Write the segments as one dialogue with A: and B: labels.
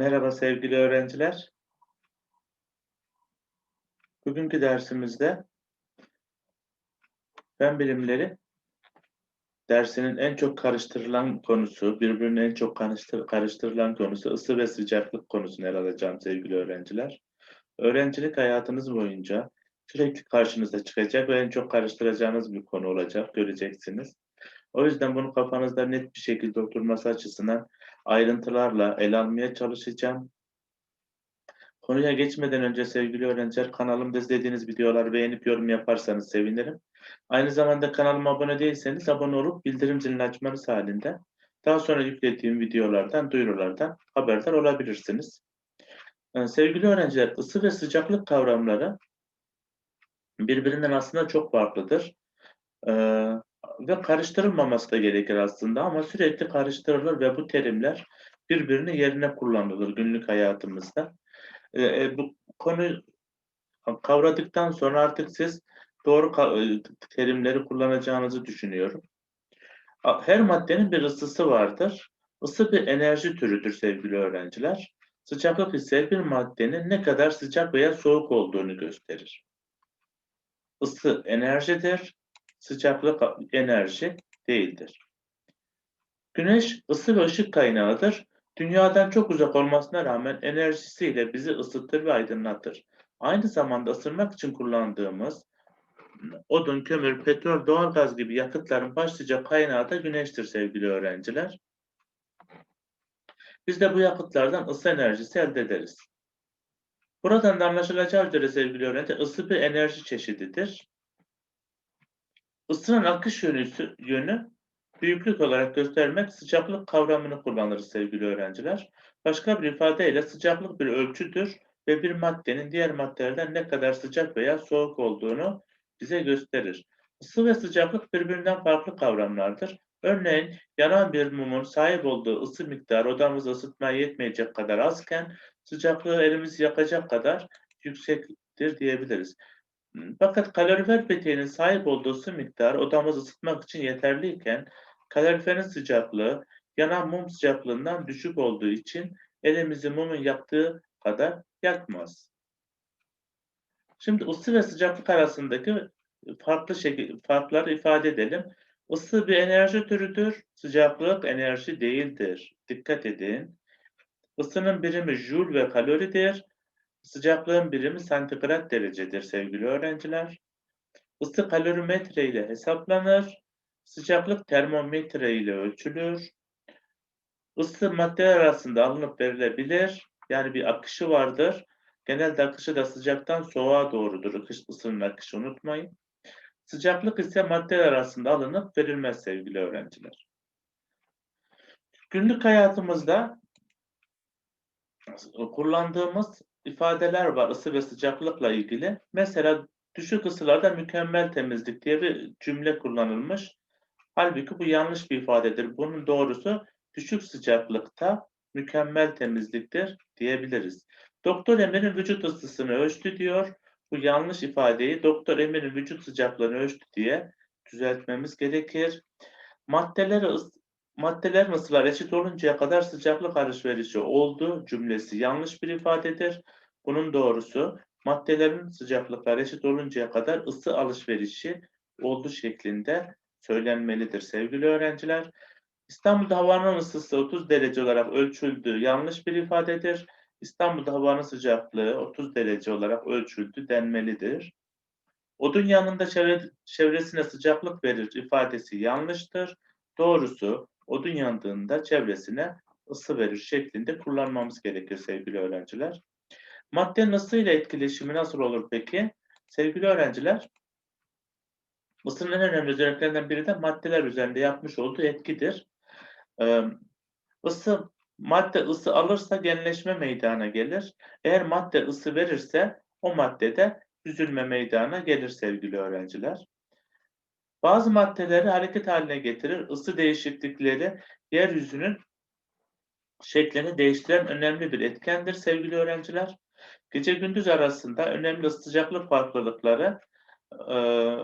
A: Merhaba sevgili öğrenciler. Bugünkü dersimizde fen bilimleri dersinin en çok karıştırılan konusu, birbirine en çok karıştır- karıştırılan konusu ısı ve sıcaklık konusunu ele alacağım sevgili öğrenciler. Öğrencilik hayatınız boyunca sürekli karşınıza çıkacak ve en çok karıştıracağınız bir konu olacak, göreceksiniz. O yüzden bunu kafanızda net bir şekilde oturması açısından ayrıntılarla ele almaya çalışacağım. Konuya geçmeden önce sevgili öğrenciler kanalımda izlediğiniz videoları beğenip yorum yaparsanız sevinirim. Aynı zamanda kanalıma abone değilseniz abone olup bildirim zilini açmanız halinde daha sonra yüklediğim videolardan, duyurulardan haberdar olabilirsiniz. Ee, sevgili öğrenciler ısı ve sıcaklık kavramları birbirinden aslında çok farklıdır. Ee, ve karıştırılmaması da gerekir aslında ama sürekli karıştırılır ve bu terimler birbirinin yerine kullanılır günlük hayatımızda. Ee, e, bu konu kavradıktan sonra artık siz doğru e, terimleri kullanacağınızı düşünüyorum. Her maddenin bir ısısı vardır. Isı bir enerji türüdür sevgili öğrenciler. Sıcaklık ise bir maddenin ne kadar sıcak veya soğuk olduğunu gösterir. Isı enerjidir, sıcaklık enerji değildir. Güneş ısı ve ışık kaynağıdır. Dünyadan çok uzak olmasına rağmen enerjisiyle bizi ısıtır ve aydınlatır. Aynı zamanda ısınmak için kullandığımız odun, kömür, petrol, doğalgaz gibi yakıtların başlıca kaynağı da güneştir sevgili öğrenciler. Biz de bu yakıtlardan ısı enerjisi elde ederiz. Buradan da anlaşılacağı üzere sevgili öğrenciler ısı bir enerji çeşididir. Isının akış yönü, yönü büyüklük olarak göstermek sıcaklık kavramını kullanırız sevgili öğrenciler. Başka bir ifadeyle sıcaklık bir ölçüdür ve bir maddenin diğer maddelerden ne kadar sıcak veya soğuk olduğunu bize gösterir. Isı ve sıcaklık birbirinden farklı kavramlardır. Örneğin yanan bir mumun sahip olduğu ısı miktarı odamızı ısıtmaya yetmeyecek kadar azken sıcaklığı elimizi yakacak kadar yüksektir diyebiliriz. Fakat kalorifer peteğinin sahip olduğu ısı miktarı odamızı ısıtmak için yeterliyken kaloriferin sıcaklığı yanan mum sıcaklığından düşük olduğu için elimizi mumun yaktığı kadar yakmaz. Şimdi ısı ve sıcaklık arasındaki farklı şekil, farkları ifade edelim. Isı bir enerji türüdür, sıcaklık enerji değildir. Dikkat edin. Isının birimi joule ve kaloridir. Sıcaklığın birimi santigrat derecedir sevgili öğrenciler. Isı kalorimetre ile hesaplanır. Sıcaklık termometre ile ölçülür. Isı maddeler arasında alınıp verilebilir. Yani bir akışı vardır. Genelde akışı da sıcaktan soğuğa doğrudur. Akış, ısının akışı unutmayın. Sıcaklık ise maddeler arasında alınıp verilmez sevgili öğrenciler. Günlük hayatımızda kullandığımız ifadeler var ısı ve sıcaklıkla ilgili. Mesela düşük ısılarda mükemmel temizlik diye bir cümle kullanılmış. Halbuki bu yanlış bir ifadedir. Bunun doğrusu düşük sıcaklıkta mükemmel temizliktir diyebiliriz. Doktor Emir'in vücut ısısını ölçtü diyor. Bu yanlış ifadeyi Doktor Emir'in vücut sıcaklığını ölçtü diye düzeltmemiz gerekir. Maddeleri maddelerin ısılar eşit oluncaya kadar sıcaklık alışverişi oldu cümlesi yanlış bir ifadedir. Bunun doğrusu maddelerin sıcaklıkları eşit oluncaya kadar ısı alışverişi oldu şeklinde söylenmelidir sevgili öğrenciler. İstanbul'da havanın ısısı 30 derece olarak ölçüldüğü yanlış bir ifadedir. İstanbul'da havanın sıcaklığı 30 derece olarak ölçüldü denmelidir. Odun yanında çevre, çevresine sıcaklık verir ifadesi yanlıştır. Doğrusu odun yandığında çevresine ısı verir şeklinde kullanmamız gerekir sevgili öğrenciler. Maddenin ısı ile etkileşimi nasıl olur peki? Sevgili öğrenciler, ısının en önemli özelliklerinden biri de maddeler üzerinde yapmış olduğu etkidir. Ee, ısı, madde ısı alırsa genleşme meydana gelir. Eğer madde ısı verirse o maddede büzülme meydana gelir sevgili öğrenciler. Bazı maddeleri hareket haline getirir. Isı değişiklikleri yeryüzünün şeklini değiştiren önemli bir etkendir sevgili öğrenciler. Gece gündüz arasında önemli sıcaklık farklılıkları e,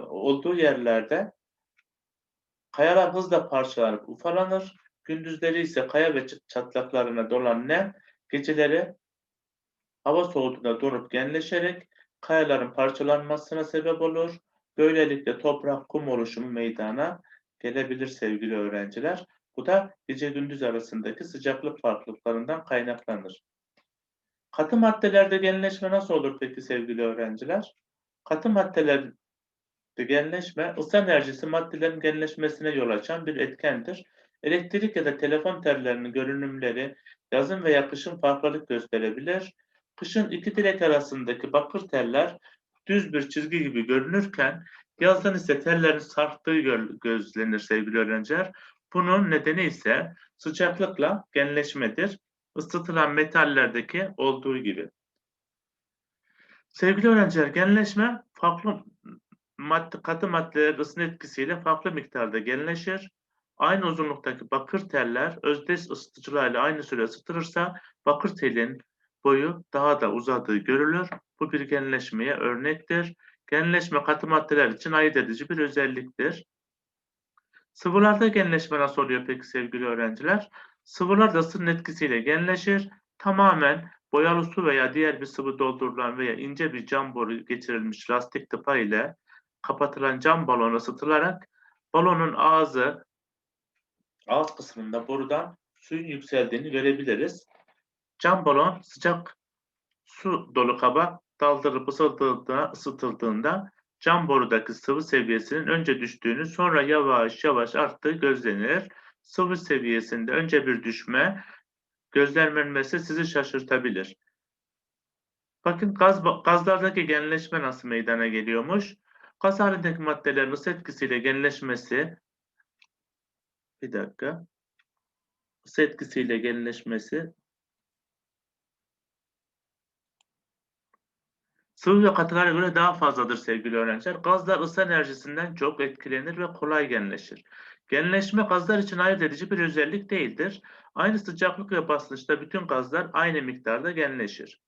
A: olduğu yerlerde kayalar hızla parçalanıp ufalanır. Gündüzleri ise kaya ve çatlaklarına dolan nem Geceleri hava soğuduğunda donup genleşerek kayaların parçalanmasına sebep olur. Böylelikle toprak kum oluşumu meydana gelebilir sevgili öğrenciler. Bu da gece gündüz arasındaki sıcaklık farklılıklarından kaynaklanır. Katı maddelerde genleşme nasıl olur peki sevgili öğrenciler? Katı maddelerde genleşme ısı enerjisi maddelerin genleşmesine yol açan bir etkendir. Elektrik ya da telefon tellerinin görünümleri yazın veya kışın farklılık gösterebilir. Kışın iki direk arasındaki bakır teller düz bir çizgi gibi görünürken yazın ise tellerin sarktığı gö- gözlenir sevgili öğrenciler. Bunun nedeni ise sıcaklıkla genleşmedir. Isıtılan metallerdeki olduğu gibi. Sevgili öğrenciler, genleşme farklı madde, katı maddelerin ısının etkisiyle farklı miktarda genleşir. Aynı uzunluktaki bakır teller özdeş ısıtıcılarla aynı süre ısıtılırsa bakır telin boyu daha da uzadığı görülür. Bu bir genleşmeye örnektir. Genleşme katı maddeler için ayırt edici bir özelliktir. Sıvılarda genleşme nasıl oluyor peki sevgili öğrenciler? Sıvılar da ısının etkisiyle genleşir. Tamamen boyalı su veya diğer bir sıvı doldurulan veya ince bir cam boru geçirilmiş lastik tıpa ile kapatılan cam balon ısıtılarak balonun ağzı ağız kısmında borudan suyun yükseldiğini görebiliriz. Cam balon sıcak su dolu kaba daldırıp ısıtıldığında, ısıtıldığında cam borudaki sıvı seviyesinin önce düştüğünü sonra yavaş yavaş arttığı gözlenir. Sıvı seviyesinde önce bir düşme gözlemlenmesi sizi şaşırtabilir. Bakın gaz, gazlardaki genleşme nasıl meydana geliyormuş? Gaz halindeki maddelerin ısı etkisiyle genleşmesi bir dakika. Isı etkisiyle genleşmesi Sıvı ve katılara göre daha fazladır sevgili öğrenciler. Gazlar ısı enerjisinden çok etkilenir ve kolay genleşir. Genleşme gazlar için ayırt edici bir özellik değildir. Aynı sıcaklık ve basınçta bütün gazlar aynı miktarda genleşir.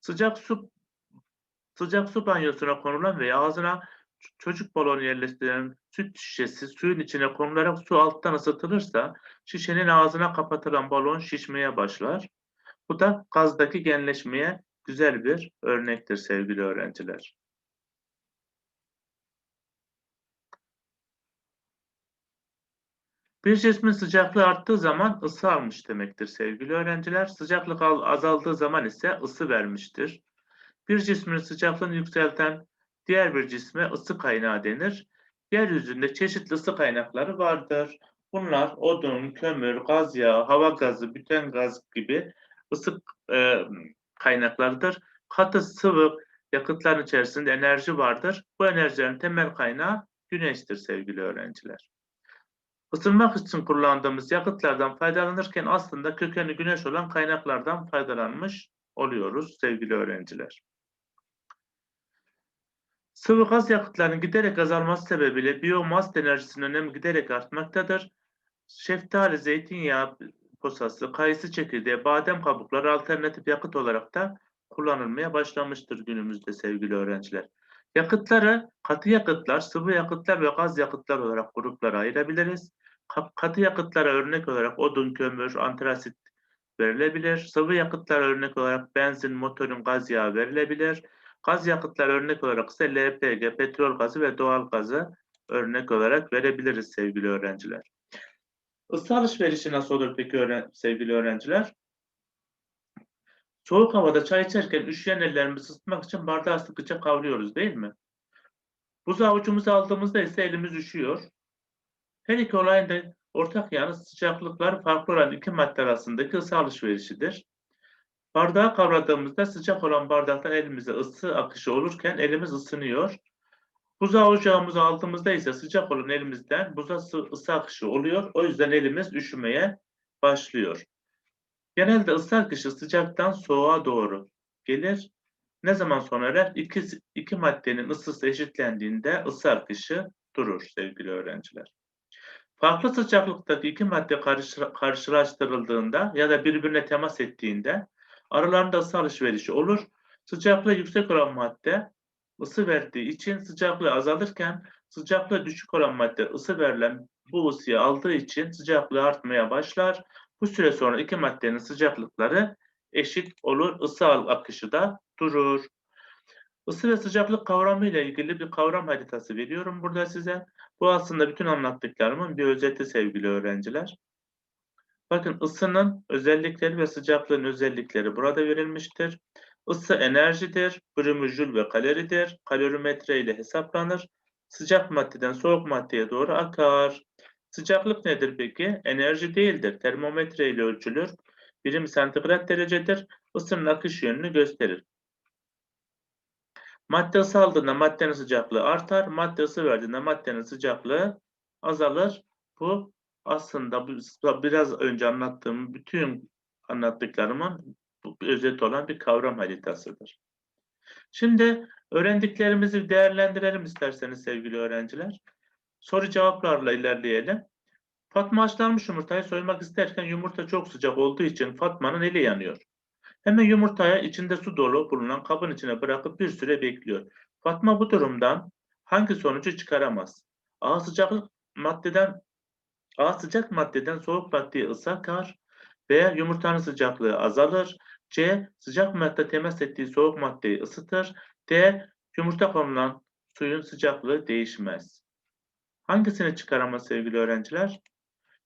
A: Sıcak su sıcak su banyosuna konulan veya ağzına çocuk balonu yerleştirilen süt şişesi suyun içine konularak su alttan ısıtılırsa şişenin ağzına kapatılan balon şişmeye başlar. Bu da gazdaki genleşmeye güzel bir örnektir sevgili öğrenciler. Bir cismin sıcaklığı arttığı zaman ısı almış demektir sevgili öğrenciler. Sıcaklık azaldığı zaman ise ısı vermiştir. Bir cismin sıcaklığını yükselten diğer bir cisme ısı kaynağı denir. Yeryüzünde çeşitli ısı kaynakları vardır. Bunlar odun, kömür, gaz yağı, hava gazı, büten gaz gibi ısı e, kaynaklarıdır. Katı sıvı yakıtların içerisinde enerji vardır. Bu enerjilerin temel kaynağı güneştir sevgili öğrenciler. Isınmak için kullandığımız yakıtlardan faydalanırken aslında kökeni güneş olan kaynaklardan faydalanmış oluyoruz sevgili öğrenciler. Sıvı gaz yakıtlarının giderek azalması sebebiyle biyomaz enerjisinin önemi giderek artmaktadır. Şeftali, zeytinyağı posası, kayısı çekirdeği, badem kabukları alternatif yakıt olarak da kullanılmaya başlamıştır günümüzde sevgili öğrenciler. Yakıtları katı yakıtlar, sıvı yakıtlar ve gaz yakıtlar olarak gruplara ayırabiliriz. Katı yakıtlara örnek olarak odun, kömür, antrasit verilebilir. Sıvı yakıtlara örnek olarak benzin, motorun gaz yağı verilebilir. Gaz yakıtlar örnek olarak ise LPG, petrol gazı ve doğal gazı örnek olarak verebiliriz sevgili öğrenciler. Isı alışverişi nasıl olur peki öğren sevgili öğrenciler? Soğuk havada çay içerken üşüyen ellerimizi ısıtmak için bardağı sıkıca kavruyoruz değil mi? Buz avucumuza aldığımızda ise elimiz üşüyor. Her iki olayın da ortak yanı sıcaklıklar farklı olan iki madde arasındaki ısı alışverişidir. Bardağı kavradığımızda sıcak olan bardaktan elimize ısı akışı olurken elimiz ısınıyor. Buza ocağımızı aldığımızda ise sıcak olan elimizden buza ısı akışı oluyor. O yüzden elimiz üşümeye başlıyor. Genelde ısı akışı sıcaktan soğuğa doğru gelir. Ne zaman sona erer? İki, iki maddenin ısısı eşitlendiğinde ısı akışı durur sevgili öğrenciler. Farklı sıcaklıktaki iki madde karşılaştırıldığında ya da birbirine temas ettiğinde aralarında ısı alışverişi olur. Sıcaklığı yüksek olan madde ısı verdiği için sıcaklığı azalırken sıcaklığı düşük olan madde ısı verilen bu ısıyı aldığı için sıcaklığı artmaya başlar. Bu süre sonra iki maddenin sıcaklıkları eşit olur. Isı akışı da durur. Isı ve sıcaklık kavramı ile ilgili bir kavram haritası veriyorum burada size. Bu aslında bütün anlattıklarımın bir özeti sevgili öğrenciler. Bakın ısının özellikleri ve sıcaklığın özellikleri burada verilmiştir. Isı enerjidir, bölümü jül ve kaloridir. Kalorimetre ile hesaplanır. Sıcak maddeden soğuk maddeye doğru akar. Sıcaklık nedir peki? Enerji değildir. Termometre ile ölçülür. Birim santigrat derecedir. Isının akış yönünü gösterir. Madde ısı aldığında maddenin sıcaklığı artar. Madde ısı verdiğinde maddenin sıcaklığı azalır. Bu aslında biraz önce anlattığım bütün anlattıklarımın özet olan bir kavram haritasıdır. Şimdi öğrendiklerimizi değerlendirelim isterseniz sevgili öğrenciler. Soru cevaplarla ilerleyelim. Fatma haşlanmış yumurtayı soymak isterken yumurta çok sıcak olduğu için Fatma'nın eli yanıyor. Hemen yumurtaya içinde su dolu bulunan kabın içine bırakıp bir süre bekliyor. Fatma bu durumdan hangi sonucu çıkaramaz? A sıcaklık maddeden A sıcak maddeden soğuk maddeyi ısakar. B yumurtanın sıcaklığı azalır. C sıcak madde temas ettiği soğuk maddeyi ısıtır. D yumurta konulan suyun sıcaklığı değişmez. Hangisini çıkaramaz sevgili öğrenciler?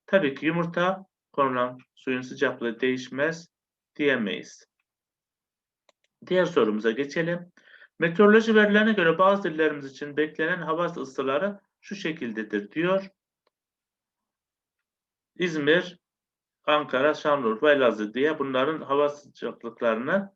A: Tabii ki yumurta konulan suyun sıcaklığı değişmez diyemeyiz. Diğer sorumuza geçelim. Meteoroloji verilerine göre bazı illerimiz için beklenen hava ısıları şu şekildedir diyor. İzmir, Ankara, Şanlıurfa, Elazığ diye bunların hava sıcaklıklarını,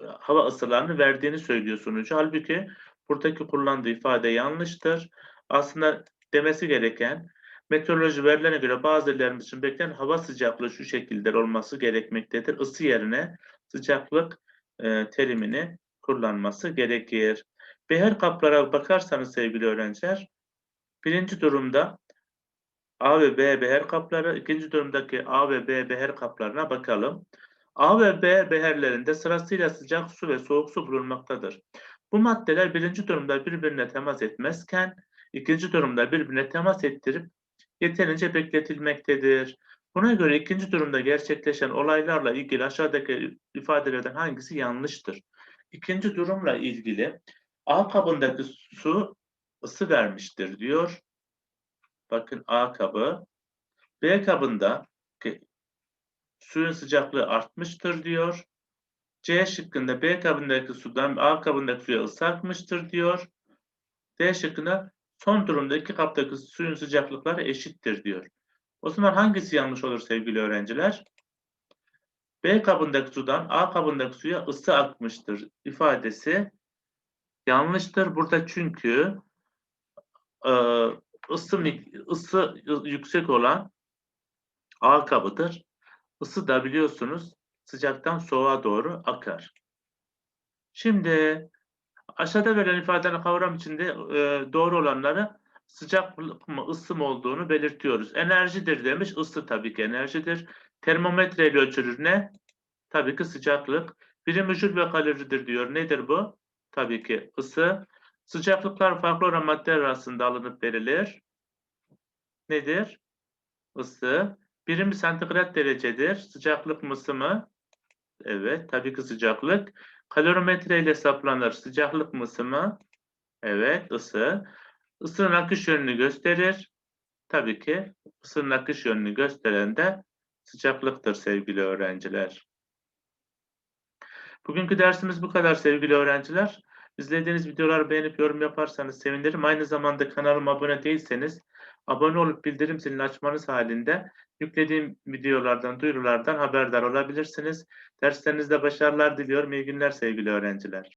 A: hava ısılarını verdiğini söylüyor sunucu. Halbuki buradaki kullandığı ifade yanlıştır. Aslında demesi gereken meteoroloji verilerine göre bazı illerimiz için beklenen hava sıcaklığı şu şekilde olması gerekmektedir. Isı yerine sıcaklık e, terimini kullanması gerekir. Beher kaplara bakarsanız sevgili öğrenciler, birinci durumda A ve B beher kapları, ikinci durumdaki A ve B beher kaplarına bakalım. A ve B beherlerinde sırasıyla sıcak su ve soğuk su bulunmaktadır. Bu maddeler birinci durumda birbirine temas etmezken, ikinci durumda birbirine temas ettirip yeterince bekletilmektedir. Buna göre ikinci durumda gerçekleşen olaylarla ilgili aşağıdaki ifadelerden hangisi yanlıştır? İkinci durumla ilgili A kabındaki su ısı vermiştir diyor. Bakın A kabı. B kabında suyun sıcaklığı artmıştır diyor. C şıkkında B kabındaki sudan A kabındaki suya ısı artmıştır diyor. D şıkkında son durumda iki kaptaki suyun sıcaklıkları eşittir diyor. O zaman hangisi yanlış olur sevgili öğrenciler? B kabındaki sudan A kabındaki suya ısı akmıştır ifadesi yanlıştır. Burada çünkü e, ısı, ısı yüksek olan A kabıdır. Isı da biliyorsunuz sıcaktan soğuğa doğru akar. Şimdi aşağıda verilen ifadenin kavram içinde e, doğru olanları sıcaklık mı ısı mı olduğunu belirtiyoruz. Enerjidir demiş. ısı tabii ki enerjidir. Termometre ile ölçülür ne? Tabii ki sıcaklık. Birim jül ve kaloridir diyor. Nedir bu? Tabii ki ısı. Sıcaklıklar farklı olan maddeler arasında alınıp verilir. Nedir? Isı. Birim santigrat derecedir. Sıcaklık mı mı? Evet. Tabii ki sıcaklık. Kalorimetre ile hesaplanır. Sıcaklık mı mı? Evet. ısı. Isının akış yönünü gösterir. Tabii ki ısının akış yönünü gösteren de sıcaklıktır sevgili öğrenciler. Bugünkü dersimiz bu kadar sevgili öğrenciler. İzlediğiniz videoları beğenip yorum yaparsanız sevinirim. Aynı zamanda kanalıma abone değilseniz abone olup bildirim zilini açmanız halinde yüklediğim videolardan, duyurulardan haberdar olabilirsiniz. Derslerinizde başarılar diliyorum. İyi günler sevgili öğrenciler.